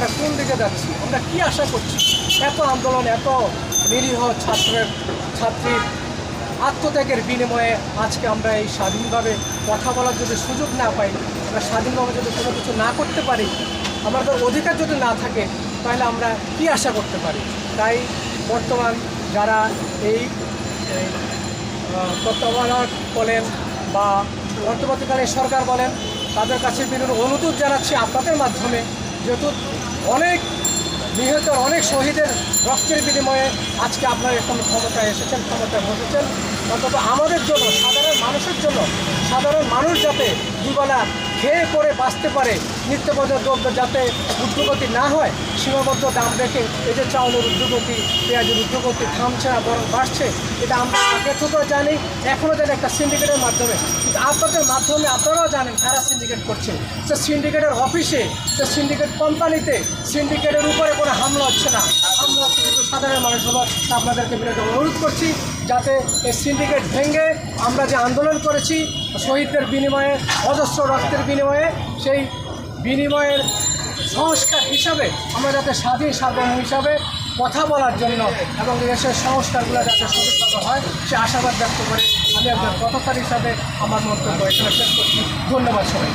আমরা কোন দিকে যাচ্ছি? আমরা কি আশা করছি? এত আন্দোলন, এত নিরীহ ছাত্রের ছাত্রীর আত্মত্যাগের বিনিময়ে আজকে আমরা এই স্বাধীনভাবে কথা বলার যদি সুযোগ না পাই আমরা স্বাধীনভাবে যদি কোনো কিছু না করতে পারি, আমাদের অধিকার যদি না থাকে, তাহলে আমরা কি আশা করতে পারি? তাই বর্তমান যারা এই তত্ত্বাবধায়ক বলেন বা অন্তর্বর্তীকালীন সরকার বলেন, তাদের কাছে বিভিন্ন অনুরোধ জানাচ্ছি আপনাদের মাধ্যমে, যেহেতু অনেক নিহত, অনেক শহীদের রক্তের বিনিময়ে আজকে আপনারা এখন ক্ষমতায় এসেছেন, ক্ষমতায় বসেছেন। অন্তত আমাদের জন্য, সাধারণ মানুষের জন্য, সাধারণ মানুষ যাতে দুবেলা খেয়ে পরে বাঁচতে পারে। নিত্যপদ দ্রব্য যাতে ঊর্ধ্বগতি না হয়, সীমাবদ্ধ দাম রেখে এই যে চাউলের ঊর্ধ্বগতি পেঁয়াজের ঊর্ধ্বগতি থামছে না বরং বাড়ছে, এটা আমরা আগে থেকেও জানি, এখনও জানি একটা সিন্ডিকেটের মাধ্যমে। কিন্তু আপনাদের মাধ্যমে আপনারাও জানেন কারা সিন্ডিকেট করছে। সে সিন্ডিকেটের অফিসে সে সিন্ডিকেট কোম্পানিতে সিন্ডিকেটের উপরে কোনো হামলা হচ্ছে না। সাধারণ মানুষ তা আপনাদেরকে বিরত অনুরোধ করছি যাতে এই সিন্ডিকেট ভেঙে আমরা যে আন্দোলন করেছি, শহীদদের বিনিময়ে, অজস্র রক্তের বিনিময়ে, সেই বিনিময়ের সংস্কার হিসাবে আমরা যাতে স্বাধীন সাধারণ হিসাবে কথা বলার জন্য এবং দেশের সংস্কারগুলো যাতে সঠিকভাবে হয়, সে আশাবাদ ব্যক্ত করে আমি একজন পথকার হিসাবে আমার মন্তব্য এখানে শেষ করছি। ধন্যবাদ সবাই